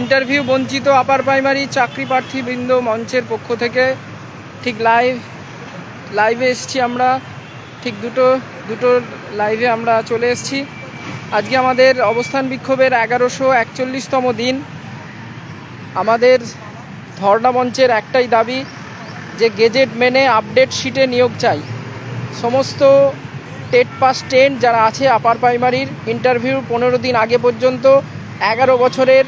Interview বঞ্চিত upper primary চাকরি প্রার্থী বৃন্দ মঞ্চের পক্ষ থেকে ঠিক লাইভ, লাইভে এসেছি আমরা। ঠিক দুটো দুটো লাইভে আমরা চলে এসেছি। আজকে আমাদের অবস্থান বিক্ষোভের এগারোশো একচল্লিশতম দিন। আমাদের ধর্ণা মঞ্চের একটাই দাবি যে গেজেট মেনে আপডেট শিটে নিয়োগ চাই। সমস্ত টেট পাস টেন যারা আছে আপার প্রাইমারির, ইন্টারভিউ পনেরো দিন আগে পর্যন্ত, এগারো বছরের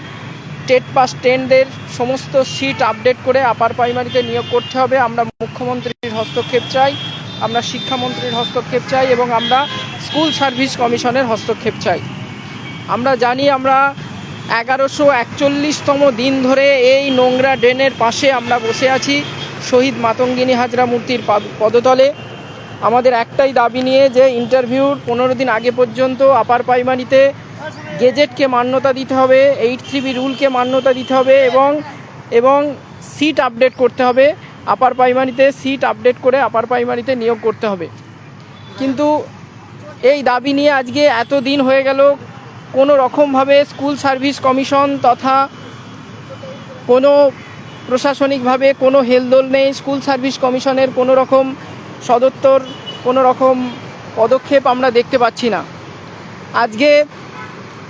টেট পাস টেনদের সমস্ত সিট আপডেট করে আপার প্রাইমারিতে নিয়োগ করতে হবে। আমরা মুখ্যমন্ত্রীর হস্তক্ষেপ চাই, আমরা শিক্ষামন্ত্রীর হস্তক্ষেপ চাই এবং আমরা স্কুল সার্ভিস কমিশনের হস্তক্ষেপ চাই। আমরা জানি আমরা এগারোশো একচল্লিশতম দিন ধরে এই নোংরা ড্রেনের পাশে আমরা বসে আছি, শহীদ মাতঙ্গিনী হাজরা মূর্তির পাদ- পদতলে। আমাদের একটাই দাবি নিয়ে যে ইন্টারভিউর পনেরো দিন আগে পর্যন্ত আপার প্রাইমারিতে গেজেটকে মান্যতা দিতে হবে, এইট থ্রিবি রুলকে মান্যতা দিতে হবে এবং এবং সিট আপডেট করতে হবে। আপার প্রাইমারিতে সিট আপডেট করে আপার প্রাইমারিতে নিয়োগ করতে হবে। কিন্তু এই দাবি নিয়ে আজকে এত দিন হয়ে গেল, কোনো রকমভাবে স্কুল সার্ভিস কমিশন তথা কোনো প্রশাসনিকভাবে কোনো হেলদোল নেই, স্কুল সার্ভিস কমিশনের কোনো রকম সদত্তর, কোনো রকম পদক্ষেপ আমরা দেখতে পাচ্ছি না। আজকে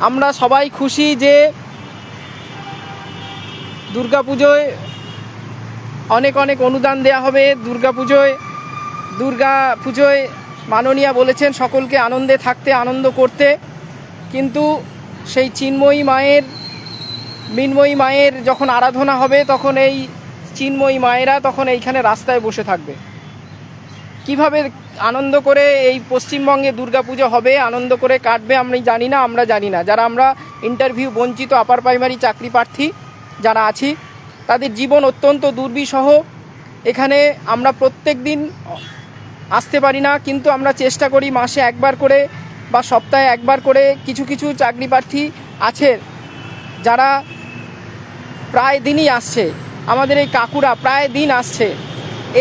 আমরা সবাই খুশি যে দুর্গাপুজোয় অনেক অনেক অনুদান দেয়া হবে। দুর্গাপুজোয় দুর্গা পুজোয় মাননীয়া বলেছেন সকলকে আনন্দে থাকতে, আনন্দ করতে। কিন্তু সেই চিন্ময়ী মায়ের, মিনময়ী মায়ের যখন আরাধনা হবে, তখন এই চিন্ময়ী মায়েরা তখন এইখানে রাস্তায় বসে থাকবে। কীভাবে আনন্দ করে এই পশ্চিমবঙ্গে দুর্গাপুজো হবে, আনন্দ করে কাটবে, আমি জানি না, আমরা জানি না। যারা আমরা ইন্টারভিউ বঞ্চিত আপার প্রাইমারি চাকরি প্রার্থী যারা আছি, তাদের জীবন অত্যন্ত দুর্বিষহ। এখানে আমরা প্রত্যেক দিন আসতে পারি না, কিন্তু আমরা চেষ্টা করি মাসে একবার করে বা সপ্তাহে একবার করে কিছু কিছু চাকরি প্রার্থী আছে, যারা প্রায় দিনই আসছে। আমাদের এই কাকুরা প্রায় দিন আসছে।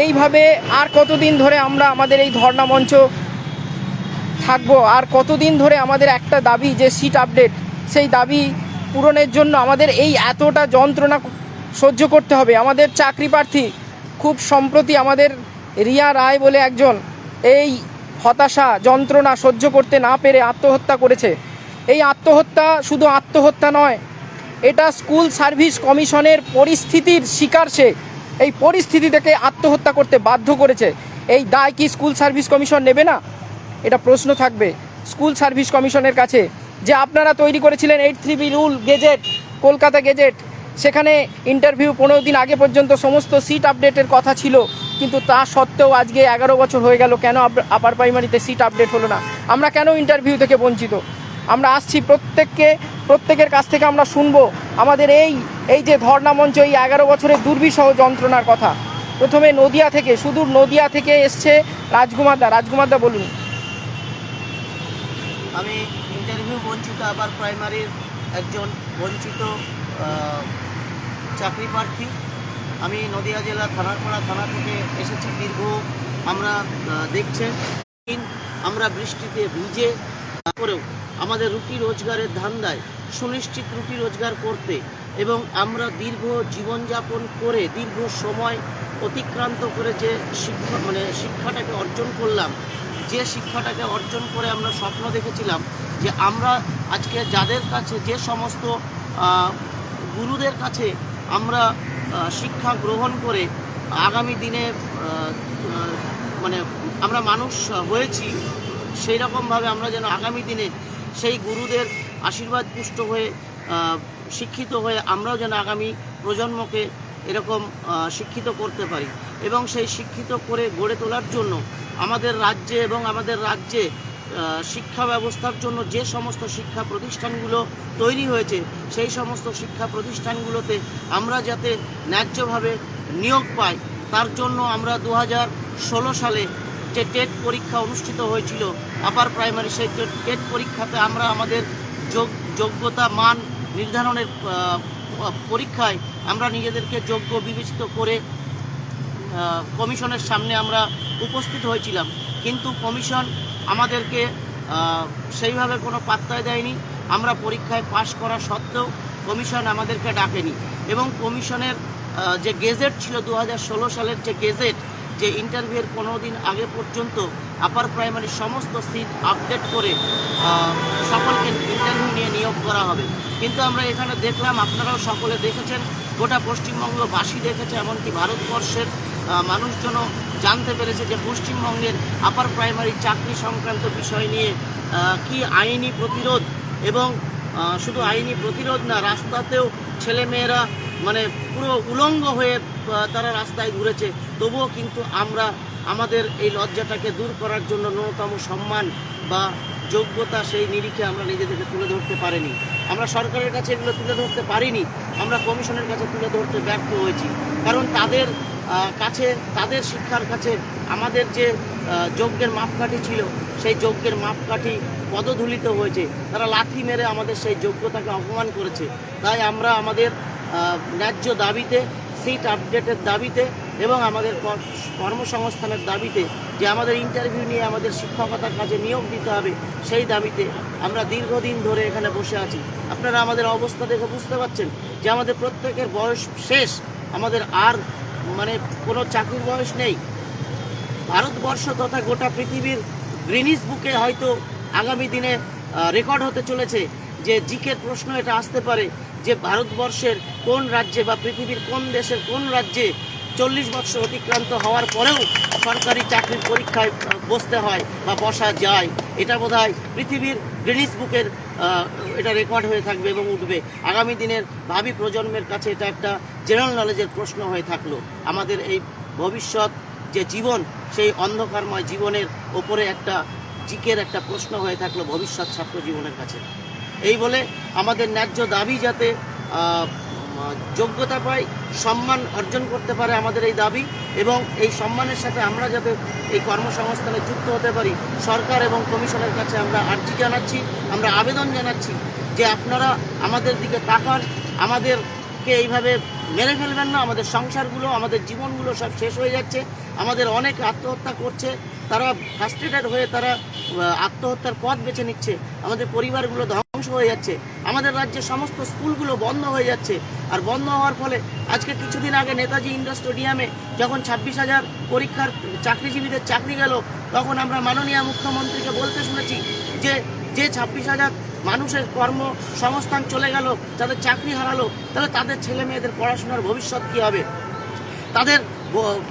এইভাবে আর কতদিন ধরে আমরা আমাদের এই ধর্ণা মঞ্চ থাকব? আর কতদিন ধরে আমাদের একটা দাবি যে সিট আপডেট সেই দাবি পূরণের জন্য আমাদের এই এতটা যন্ত্রণা সহ্য করতে হবে। আমাদের চাকরি প্রার্থী খুব সম্প্রতি আমাদের রিয়া রায় বলে একজন এই হতাশা, যন্ত্রণা সহ্য করতে না পেরে আত্মহত্যা করেছে। এই আত্মহত্যা শুধু আত্মহত্যা নয়, এটা স্কুল সার্ভিস কমিশনের পরিস্থিতির শিকার সে। এই পরিস্থিতি থেকে আত্মহত্যা করতে বাধ্য করেছে। এই দায় কি স্কুল সার্ভিস কমিশন নেবে না? এটা প্রশ্ন থাকবে স্কুল সার্ভিস কমিশনের কাছে। যে আপনারা তৈরি করেছিলেন eight three B rule gazette, Kolkata gazette, সেখানে ইন্টারভিউ পনেরো দিন আগে পর্যন্ত সমস্ত সিট আপডেটের কথা ছিল। কিন্তু তা সত্ত্বেও আজকে এগারো বছর হয়ে গেল কেন আপ- আপার প্রাইমারিতে সিট আপডেট হলো না? আমরা কেন ইন্টারভিউ থেকে বঞ্চিত? আমরা আসছি প্রত্যেককে, প্রত্যেকের কাছ থেকে আমরা শুনব আমাদের এই এই যে ধর্ণা মঞ্চ, এই এগারো বছরের দুর্বিষহ যন্ত্রণার কথা। প্রথমে নদিয়া থেকে, সুদূর নদিয়া থেকে এসছে রাজকুমারদা। রাজকুমারদা, বলুন। আমি ইন্টারভিউ বঞ্চিত, আবার প্রাইমারির একজন বঞ্চিত চাকরি প্রার্থী। আমি নদিয়া জেলা থানারপাড়া থানা থেকে এসেছি, দীর্ঘ আমরা দেখছেন। আমরা বৃষ্টিতে ভিজে করেও আমাদের রুটি রোজগারের ধান্দায় সুনিশ্চিত রুটি রোজগার করতে এবং আমরা দীর্ঘ জীবনযাপন করে দীর্ঘ সময় অতিক্রান্ত করে যে শিক্ষা মানে শিক্ষাটাকে অর্জন করলাম, যে শিক্ষাটাকে অর্জন করে আমরা স্বপ্ন দেখেছিলাম যে আমরা আজকে যাদের কাছে যে সমস্ত গুরুদের কাছে আমরা শিক্ষা গ্রহণ করে আগামী দিনে মানে আমরা মানুষ হয়েছি সেই রকমভাবে আমরা যেন আগামী দিনে সেই গুরুদের আশীর্বাদ পুষ্ট হয়ে শিক্ষিত হয়ে আমরাও যেন আগামী প্রজন্মকে এরকম শিক্ষিত করতে পারি এবং সেই শিক্ষিত করে গড়ে তোলার জন্য আমাদের রাজ্যে এবং আমাদের রাজ্যে শিক্ষা ব্যবস্থার জন্য যে সমস্ত শিক্ষা প্রতিষ্ঠানগুলো তৈরি হয়েছে, সেই সমস্ত শিক্ষা প্রতিষ্ঠানগুলোতে আমরা যাতে ন্যায্যভাবে নিয়োগ পাই, তার জন্য আমরা দু সালে যে টেট পরীক্ষা অনুষ্ঠিত হয়েছিল আপার প্রাইমারি সেই টেট- পরীক্ষাতে আমরা আমাদের যোগ- যোগ্যতা মান নির্ধারণের পরীক্ষায় আমরা নিজেদেরকে যোগ্য বিবেচিত করে কমিশনের সামনে আমরা উপস্থিত হয়েছিলাম। কিন্তু কমিশন আমাদেরকে সেইভাবে কোনো পাত্তাই দেয়নি। আমরা পরীক্ষায় পাশ করা সত্ত্বেও কমিশন আমাদেরকে ডাকেনি। এবং কমিশনের যে গেজেট ছিল দু হাজার ষোলো সালের যে গেজেট যে ইন্টারভিউয়ের পনেরো দিন আগে পর্যন্ত আপার প্রাইমারি সমস্ত সিট আপডেট করে সকলকে ইন্টারভিউ নিয়ে নিয়োগ করা হবে। কিন্তু আমরা এখানে দেখলাম, আপনারাও সকলে দেখেছেন, গোটা পশ্চিমবঙ্গবাসী দেখেছে, এমনকি ভারতবর্ষের মানুষজনও জানতে পেরেছে যে পশ্চিমবঙ্গের আপার প্রাইমারি চাকরি সংক্রান্ত বিষয় নিয়ে কি আইনি প্রতিরোধ এবং শুধু আইনি প্রতিরোধ না, রাস্তাতেও ছেলেমেয়েরা মানে পুরো উলঙ্গ হয়ে তারা রাস্তায় ঘুরেছে, তবুও কিন্তু আমরা আমাদের এই লজ্জাটাকে দূর করার জন্য ন্যূনতম সম্মান বা যোগ্যতা সেই নিরিখে আমরা নিজেদেরকে তুলে ধরতে পারিনি। আমরা সরকারের কাছে এগুলো তুলে ধরতে পারিনি, আমরা কমিশনের কাছে তুলে ধরতে ব্যর্থ হয়েছি। কারণ তাদের কাছে, তাদের শিক্ষার কাছে আমাদের যে যজ্ঞের মাপকাঠি ছিল, সেই যজ্ঞের মাপকাঠি পদধূলিত হয়েছে। তারা লাথি মেরে আমাদের সেই যোগ্যতাকে অপমান করেছে। তাই আমরা আমাদের ন্যায্য দাবিতে সিট আপডেটের দাবিতে এবং আমাদের কর্মসংস্থানের দাবিতে যে আমাদের ইন্টারভিউ নিয়ে আমাদের শিক্ষকতার কাজে নিয়োগ দিতে হবে, সেই দাবিতে আমরা দীর্ঘদিন ধরে এখানে বসে আছি। আপনারা আমাদের অবস্থা দেখে বুঝতে পারছেন যে আমাদের প্রত্যেকের বয়স শেষ, আমাদের আর মানে কোনো চাকরির বয়স নেই। ভারতবর্ষ তথা গোটা পৃথিবীর গ্রিনিস বুকে হয়তো আগামী দিনে রেকর্ড হতে চলেছে যে জিকের প্রশ্ন এটা আসতে পারে। যে ভারতবর্ষের কোন রাজ্যে বা পৃথিবীর কোন দেশের কোন রাজ্যে চল্লিশ বছর অতিক্রান্ত হওয়ার পরেও সরকারি চাকরির পরীক্ষায় বসতে হয় বা বসা যায়, এটা বোধহয় পৃথিবীর গ্রিনিস বুকের এটা রেকর্ড হয়ে থাকবে এবং উঠবে। আগামী দিনের ভাবি প্রজন্মের কাছে এটা একটা জেনারেল নলেজের প্রশ্ন হয়ে থাকল। আমাদের এই ভবিষ্যৎ যে জীবন, সেই অন্ধকারময় জীবনের ওপরে একটা জিকের একটা প্রশ্ন হয়ে থাকল ভবিষ্যৎ ছাত্র জীবনের কাছে। এই বলে আমাদের ন্যায্য দাবি যাতে যোগ্যতা পাই সম্মান অর্জন করতে পারে আমাদের এই দাবি এবং এই সম্মানের সাথে আমরা যাতে এই কর্মসংস্থানে যুক্ত হতে পারি, সরকার এবং কমিশনের কাছে আমরা আর্জি জানাচ্ছি, আমরা আবেদন জানাচ্ছি যে আপনারা আমাদের দিকে তাকান, আমাদেরকে এইভাবে মেরে ফেলবেন না, আমাদের সংসারগুলো, আমাদের জীবনগুলো সব শেষ হয়ে যাচ্ছে, আমাদের অনেক আত্মহত্যা করছে, তারা ফ্রাস্ট্রেটেড হয়ে তারা আত্মহত্যার পথ বেছে নিচ্ছে, আমাদের পরিবারগুলো ধ্বংস হয়ে যাচ্ছে। আমাদের রাজ্যের সমস্ত স্কুলগুলো বন্ধ হয়ে যাচ্ছে। আর বন্ধ হওয়ার ফলে আজকে কিছুদিন আগে নেতাজি ইন্ডোর স্টেডিয়ামে যখন ছাব্বিশ হাজার পরীক্ষার চাকরিজীবীদের চাকরি গেল, তখন আমরা মাননীয় মুখ্যমন্ত্রীকে বলতে শুনেছি যে যে ছাব্বিশ হাজার মানুষের কর্মসংস্থান চলে গেল, তাদের চাকরি হারালো, তাহলে তাদের ছেলে মেয়েদের পড়াশোনার ভবিষ্যৎ কী হবে? তাদের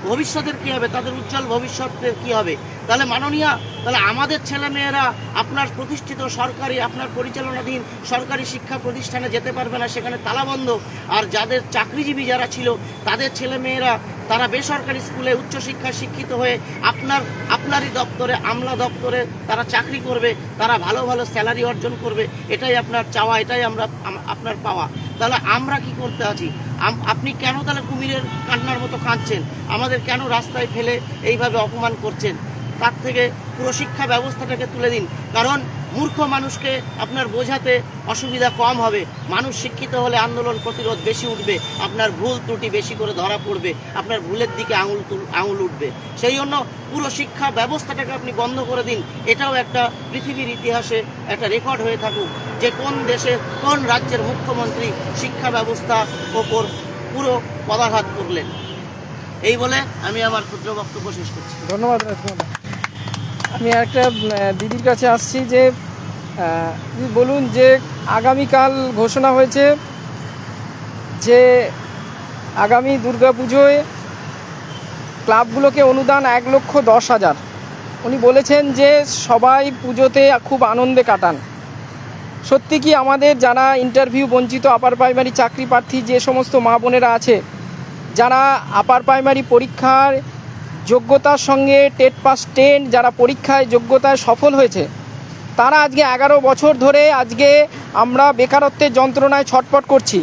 ভবিষ্যতের কী হবে? তাদের উজ্জ্বল ভবিষ্যতের কী হবে? তাহলে মাননীয়া, তাহলে আমাদের ছেলেমেয়েরা আপনার প্রতিষ্ঠিত সরকারি, আপনার পরিচালনাধীন সরকারি শিক্ষা প্রতিষ্ঠানে যেতে পারবে না, সেখানে তালাবন্ধ। আর যাদের চাকরিজীবী যারা ছিল, তাদের ছেলেমেয়েরা তারা বেসরকারি স্কুলে উচ্চশিক্ষায় শিক্ষিত হয়ে আপনার, আপনারই দপ্তরে, আমলা দপ্তরে তারা চাকরি করবে, তারা ভালো ভালো স্যালারি অর্জন করবে, এটাই আপনার চাওয়া, এটাই আমরা আপনার পাওয়া। তাহলে আমরা কি করতে আছি? আপনি কেন তাহলে কুমিরের কান্নার মতো কাঁদছেন? আমাদের কেন রাস্তায় ফেলে এইভাবে অপমান করছেন? তার থেকে পুরো শিক্ষা ব্যবস্থাটাকে তুলে দিন। কারণ মূর্খ মানুষকে আপনার বোঝাতে অসুবিধা কম হবে। মানুষ শিক্ষিত হলে আন্দোলন প্রতিরোধ বেশি উঠবে। আপনার ভুল ত্রুটি বেশি করে ধরা পড়বে। আপনার ভুলের দিকে আঙুল আঙুল উঠবে। সেই জন্য পুরো শিক্ষা ব্যবস্থাটাকে আপনি বন্ধ করে দিন। এটাও একটা পৃথিবীর ইতিহাসে একটা রেকর্ড হয়ে থাকুক যে কোন দেশে কোন রাজ্যের মুখ্যমন্ত্রী শিক্ষা ব্যবস্থা ওপর পুরো পদাঘাত করলেন। এই বলে আমি আমার ক্ষুদ্র বক্তব্য শেষ করছি। ধন্যবাদ আমি একটা দিদির কাছে আসছি যে বলুন যে আগামীকাল ঘোষণা হয়েছে যে আগামী দুর্গাপুজোয় ক্লাবগুলোকে অনুদান এক লক্ষ দশ হাজার। উনি বলেছেন যে সবাই পুজোতে খুব আনন্দে কাটান। সত্যি কি আমাদের যারা ইন্টারভিউ বঞ্চিত আপার প্রাইমারি চাকরি প্রার্থী যে সমস্ত মা বোনেরা আছে, যারা আপার প্রাইমারি পরীক্ষার যোগ্যতার সঙ্গে টেট পাস টেন, যারা পরীক্ষায় যোগ্যতায় সফল হয়েছে তারা আজকে এগারো বছর ধরে আজকে আমরা বেকারত্বের যন্ত্রণায় ছটপট করছি।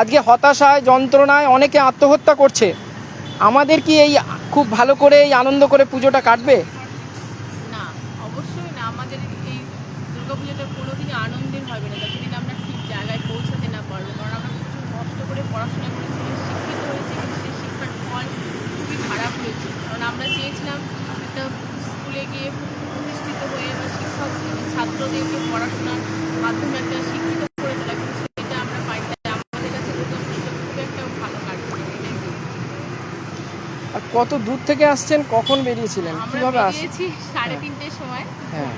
আজকে হতাশায়, যন্ত্রণায় অনেকে আত্মহত্যা করছে। আমাদের কি এই খুব ভালো করে এই আনন্দ করে পুজোটা কাটবে? মাধ্যমে একটা শিক্ষিত করে তোলা কিন্তু সেটা আমরা পাই। তাই আমাদের কাছে খুব একটা ভালো কত দূর থেকে আসছেন? কখন বেরিয়েছিলেন? কীভাবে আসছি সাড়ে হ্যাঁ। তিনটের সময় হ্যাঁ।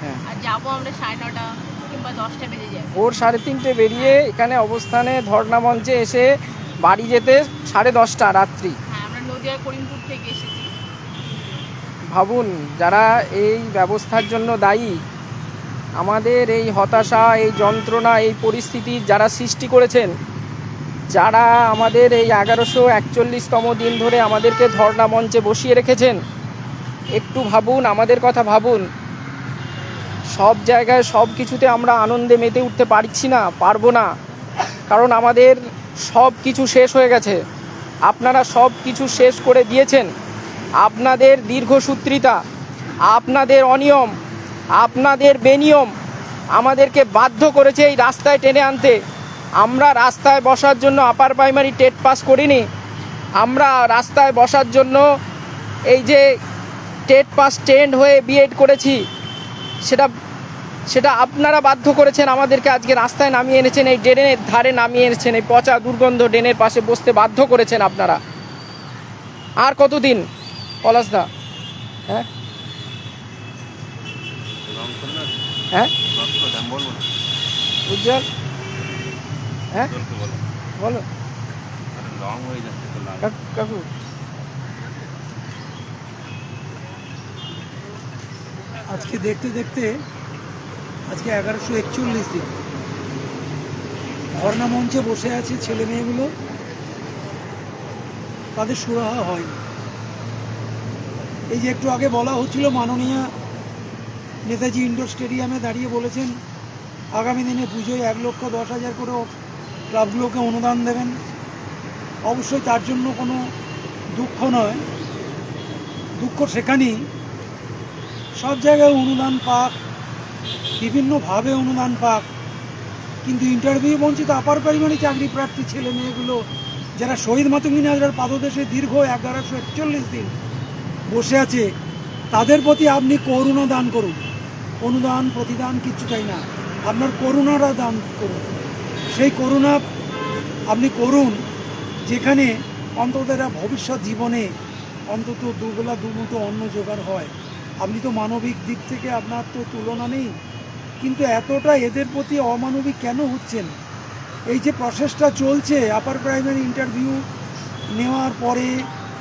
হ্যাঁ। আর যাব আমরা সাড়ে নটা কিংবা বেজে ভোর সাড়ে তিনটে বেরিয়ে এখানে অবস্থানে ধর্ণা মঞ্চে এসে বাড়ি যেতে সাড়ে দশটা রাত্রি। হ্যাঁ আমরা ভাবুন যারা এই ব্যবস্থার জন্য দায়ী আমাদের এই হতাশা, এই যন্ত্রণা, এই পরিস্থিতি যারা সৃষ্টি করেছেন, যারা আমাদের এই এগারোশো একচল্লিশতম দিন ধরে আমাদেরকে ধর্ণা মঞ্চে বসিয়ে রেখেছেন, একটু ভাবুন, আমাদের কথা ভাবুন। সব জায়গায় সব কিছুতে আমরা আনন্দে মেতে উঠতে পারছি না, পারব না। কারণ আমাদের সব কিছু শেষ হয়ে গেছে। আপনারা সব কিছু শেষ করে দিয়েছেন। আপনাদের দীর্ঘসূত্রিতা, আপনাদের অনিয়ম আপনাদের বেনিয়ম আমাদেরকে বাধ্য করেছে এই রাস্তায় টেনে আনতে। আমরা রাস্তায় বসার জন্য আপার প্রাইমারি টেট পাস করিনি। আমরা রাস্তায় বসার জন্য এই যে টেট পাস টেন্ড হয়ে বিএড করেছি, সেটা সেটা আপনারা বাধ্য করেছেন, আমাদেরকে আজকে রাস্তায় নামিয়ে এনেছেন, এই ড্রেনের ধারে নামিয়ে এনেছেন, এই পচা দুর্গন্ধ ড্রেনের পাশে বসতে বাধ্য করেছেন আপনারা। আর কতদিন? পলাশদা হ্যাঁ? হ্যাঁ? উজ্জ্বল? হ্যাঁ? বলো। কাকু- আজকে দেখতে দেখতে আজকে এগারোশো একচল্লিশ দিন। ধর্ণা মঞ্চে বসে আছে ছেলে মেয়েগুলো। তাদের সুরাহা হয়নি। এই যে একটু আগে বলা হচ্ছিল মাননীয় নেতাজি ইন্ডোর স্টেডিয়ামে দাঁড়িয়ে বলেছেন, আগামী দিনে পুজোয় এক লক্ষ দশ হাজার করে ক্লাবগুলোকে অনুদান দেবেন। অবশ্যই তার জন্য কোনো দুঃখ নয়। দুঃখ সেখানেই। সব জায়গায় অনুদান পাক, বিভিন্নভাবে অনুদান পাক। কিন্তু ইন্টারভিউ বঞ্চিত আপার পরিমাণে চাকরি প্রার্থী ছেলে মেয়েগুলো, যারা শহীদ মাতঙ্গিনী হাজরার পাদদেশে দীর্ঘ এগারোশো একচল্লিশ দিন বসে আছে, তাদের প্রতি আপনি করুণা দান করুন। অনুদান, প্রতিদান কিচ্ছু চাই না। আপনার করুণাটা দান করুন। সেই করুণা আপনি করুন যেখানে অন্তত এরা ভবিষ্যৎ জীবনে অন্তত দুবেলা দুমুটো অন্ন জোগাড় হয়। আপনি তো মানবিক দিক থেকে আপনার তো তুলনা নেই। কিন্তু এতটা এদের প্রতি অমানবিক কেন হচ্ছেন? এই যে প্রসেসটা চলছে আপার প্রাইমারি ইন্টারভিউ নেওয়ার পরে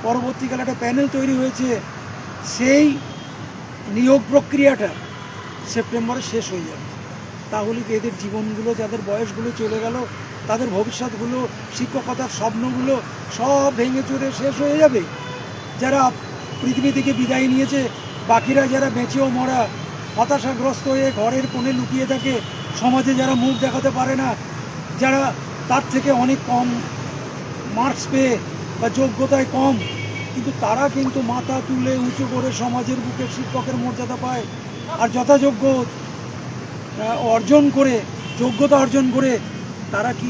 পরবর্তীকালে একটা প্যানেল তৈরি হয়েছে। সেই নিয়োগ প্রক্রিয়াটা সেপ্টেম্বরে শেষ হয়ে যাবে। তাহলে এদের জীবনগুলো, যাদের বয়সগুলো চলে গেল, তাদের ভবিষ্যৎগুলো, শিক্ষকতার স্বপ্নগুলো সব ভেঙে চুরে শেষ হয়ে যাবে? যারা পৃথিবী থেকে বিদায় নিয়েছে, বাকিরা যারা বেঁচেও মরা, হতাশাগ্রস্ত হয়ে ঘরের কোণে লুকিয়ে থাকে, সমাজে যারা মুখ দেখাতে পারে না, যারা তার থেকে অনেক কম মার্কস পেয়ে বা যোগ্যতায় কম, কিন্তু তারা কিন্তু মাথা তুলে উঁচু করে সমাজের বুকে শিক্ষকের মর্যাদা পায়। আর যথাযোগ্য অর্জন করে, যোগ্যতা অর্জন করে তারা কি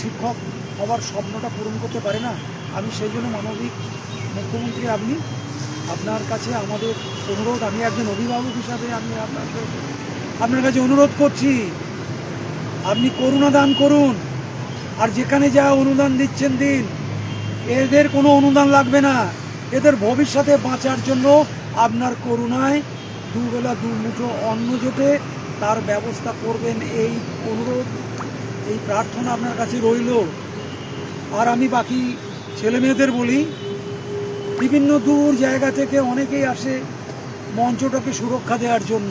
শিক্ষক হওয়ার স্বপ্নটা পূরণ করতে পারে না? আমি সেই জন্য মানবিক মুখ্যমন্ত্রী আপনি, আপনার কাছে আমাদের অনুরোধ, আমি একজন অভিভাবক হিসাবে আমি আপনার আপনার কাছে অনুরোধ করছি, আপনি করুণা দান করুন। আর যেখানে যা অনুদান দিচ্ছেন দিন, এদের কোনো অনুদান লাগবে না। এদের ভবিষ্যতে বাঁচার জন্য আপনার করুণায় দুবেলা দু মুঠো অন্ন জোটে তার ব্যবস্থা করবেন এই অনুরোধ, এই প্রার্থনা আপনার কাছে রইল। আর আমি বাকি ছেলে মেয়েদের বলি, বিভিন্ন দূর জায়গা থেকে অনেকেই আসে মঞ্চটাকে সুরক্ষা দেওয়ার জন্য।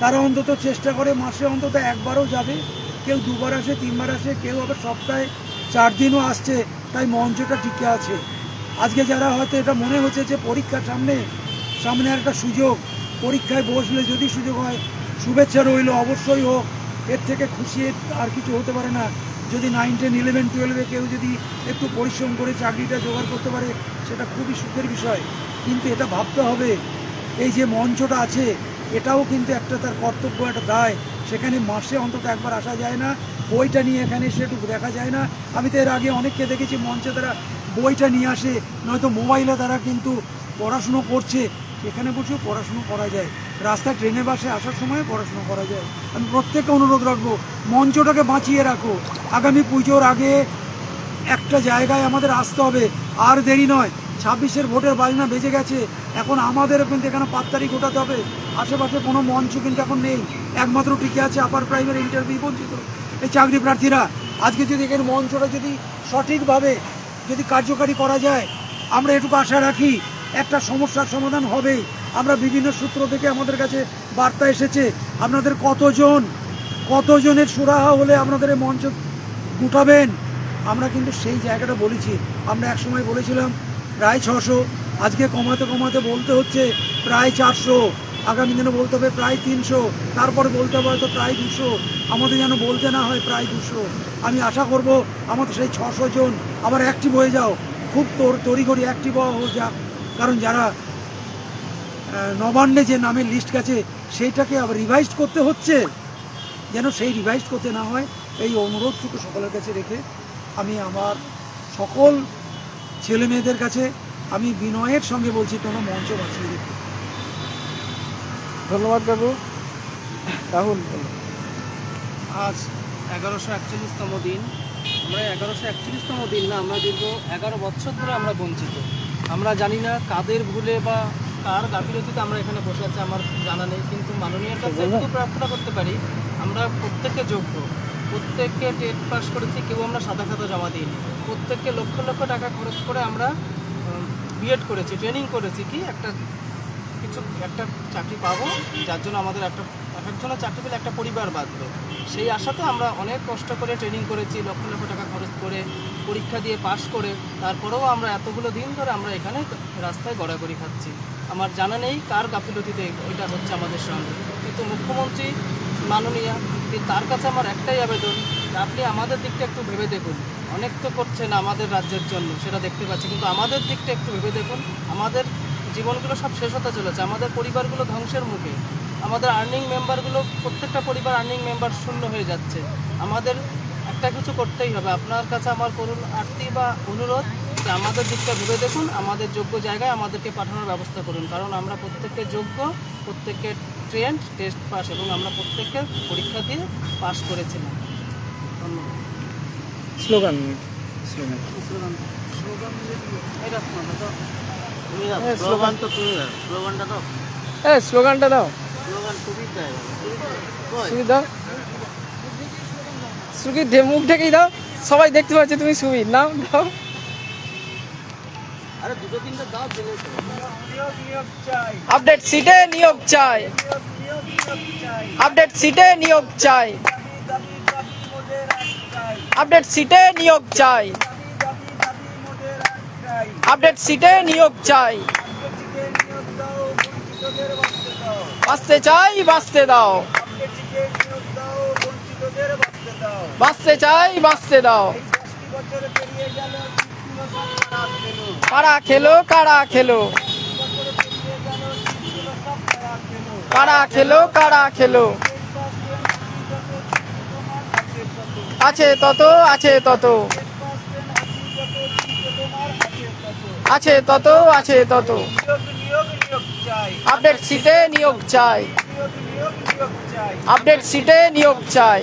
তারা অন্তত চেষ্টা করে, মাসে অন্তত একবারও যাবে। কেউ দুবার আসে, তিনবার আসে, কেউ আবার সপ্তাহে চার দিনও আসছে, তাই মঞ্চটা টিকে আছে। আজকে যারা হয়তো এটা মনে হচ্ছে যে পরীক্ষার সামনে সামনে একটা সুযোগ পরীক্ষায় বসলে যদি সুযোগ হয়, শুভেচ্ছা রইল, অবশ্যই হোক। এর থেকে খুশি আর কিছু হতে পারে না। যদি নাইন টেন ইলেভেন টুয়েলভে কেউ যদি একটু পরিশ্রম করে চাকরিটা জোগাড় করতে পারে, সেটা খুবই সুখের বিষয়। কিন্তু এটা ভাবতে হবে, এই যে মঞ্চটা আছে, এটাও কিন্তু একটা তার কর্তব্য, একটা দায়। সেখানে মাসে অন্তত একবার আসা যায় না, বইটা নিয়ে এখানে সেটুকু দেখা যায় না। আমি তো এর আগে অনেককে দেখেছি মঞ্চে তারা বইটা নিয়ে আসে, নয়তো মোবাইলে তারা কিন্তু পড়াশুনো করছে। এখানে বসেও পড়াশুনো করা যায়। রাস্তা ট্রেনে বাসে আসার সময় পড়াশুনো করা যায়। আমি প্রত্যেককে অনুরোধ রাখব, মঞ্চটাকে বাঁচিয়ে রাখো। আগামী পুজোর আগে একটা জায়গায় আমাদের আসতে হবে। আর দেরি নয়, ছাব্বিশের ভোটের বাজনা বেজে গেছে। এখন আমাদের কিন্তু এখানে পাত্তারি গোটাতে হবে। আশেপাশে কোনো মঞ্চ কিন্তু এখন নেই। একমাত্র টিকে আছে আপার প্রাইমারি ইন্টারভিউ বঞ্চিত। এই চাকরি প্রার্থীরা, আজকে যদি এখানে মঞ্চটা যদি সঠিকভাবে যদি কার্যকারী করা যায়, আমরা এটুকু আশা রাখি। একটা সমস্যার সমাধান হবে। আমরা বিভিন্ন সূত্র থেকে আমাদের কাছে বার্তা এসেছে। আপনাদের কতজন, কতজনের সুরাহা হলে আপনাদের এই মঞ্চ গুটাবেন? আমরা কিন্তু সেই জায়গাটা বলেছি। আমরা একসময় বলেছিলাম, প্রায় ছশো। আজকে কমাতে কমাতে বলতে হচ্ছে প্রায় চারশো। আগামী দিনে বলতে হবে প্রায় তিনশো। তারপরে বলতে হবে হয়তো প্রায় দুশো। আমাদের যেন বলতে না হয় প্রায় দুশো। আমি আশা করব আমাদের সেই ছশো জন আবার অ্যাক্টিভ হয়ে যাও। খুব তোর তড়িঘড়ি অ্যাক্টিভ হওয়া হোক যাক কারণ যারা নবান্নে যে নামের লিস্ট গেছে সেইটাকে আবার রিভাইজ করতে হচ্ছে। যেন সেই রিভাইজ করতে না হয় এই অনুরোধটুকু সকলের কাছে রেখে আমি আমার সকল ছেলে মেয়েদের কাছে আমি বিনয়ের সঙ্গে বলছি তোমরা মঞ্চ বাঁচিয়ে রেখো। ধন্যবাদ কাকু রাহুল আজ এগারোশো একচল্লিশতম দিন। আমরা এগারোশো একচল্লিশতম দিন না আমরা দীর্ঘ এগারো বছর ধরে আমরা বঞ্চিত। আমরা জানি না কাদের ভুলে বা কার গাফিলতিতে আমরা এখানে বসে আছি আমার জানা নেই কিন্তু মাননীয়ের কাছে একটু প্রার্থনা করতে পারি আমরা প্রত্যেককে যোগ্য প্রত্যেককে টেট পাস করেছি কেউ আমরা সাদা খাতা জমা দিইনি প্রত্যেককে লক্ষ লক্ষ টাকা খরচ করে আমরা বিএড করেছি ট্রেনিং করেছি কি একটা কিছু একটা চাকরি পাবো যার জন্য আমাদের একটা এক একজনের চাকরি পেলে একটা পরিবার বাঁধবে। সেই আশাতে আমরা অনেক কষ্ট করে ট্রেনিং করেছি লক্ষ লক্ষ টাকা খরচ করে পরীক্ষা দিয়ে পাশ করে তারপরেও আমরা এতগুলো দিন ধরে আমরা এখানে রাস্তায় গড়াগড়ি খাচ্ছি। আমার জানা নেই কার গাফিলতিতে ওইটা হচ্ছে আমাদের সঙ্গে কিন্তু মুখ্যমন্ত্রী মাননীয়া তার কাছে আমার একটাই আবেদন আপনি আমাদের দিকটা একটু ভেবে দেখুন। অনেক তো করছেন আমাদের রাজ্যের জন্য, সেটা দেখতে পাচ্ছি। কিন্তু আমাদের দিকটা একটু ভেবে দেখুন। আমাদের জীবনগুলো সব শেষ হতে চলেছে। আমাদের পরিবারগুলো ধ্বংসের মুখে। আমাদের আর্নিং মেম্বারগুলো প্রত্যেকটা পরিবার আর্নিং মেম্বার শূন্য হয়ে যাচ্ছে। আমাদের একটা কিছু করতেই হবে। আপনার কাছে আমার করুন আরতি বা অনুরোধ। যে আমাদের দিকটা ভেবে দেখুন আমাদের যোগ্য জায়গায় আমাদেরকে পাঠানোর ব্যবস্থা করুন। কারণ আমরা প্রত্যেককে যোগ্য প্রত্যেককে ট্রেন্ড টেস্ট পাস এবং আমরা প্রত্যেককে পরীক্ষা দিয়ে পাস করেছিলাম। ধন্যবাদ। স্লোগান। স্লোগান। এটা তো। হ্যাঁ, স্লোগান। তো তুমি দাও স্লোগানটা দাও। হ্যাঁ স্লোগানটা দাও। স্লোগান তুমি কই? দাও। সুখী মুখ ঢেকেই দাও। সবাই দেখতে পাচ্ছে তুমি সুবিধ নাও দাও। আপডেট সিটে নিয়োগ চাই। আপডেট সিটে নিয়োগ চাই। আপডেট সিটে নিয়োগ চাই। আপডেট সিটে নিয়োগ চাই। বাঁচতে চাই বাঁচতে দাও। বাঁচতে চাই, বাঁচতে দাও। কারা খেলো কারা খেলো? কারা খেলো কারা খেলো? আছে তত আছে তত। আছে তত আছে তত। আপডেট সিটে নিয়োগ চাই। আপডেট সিটে নিয়োগ চাই।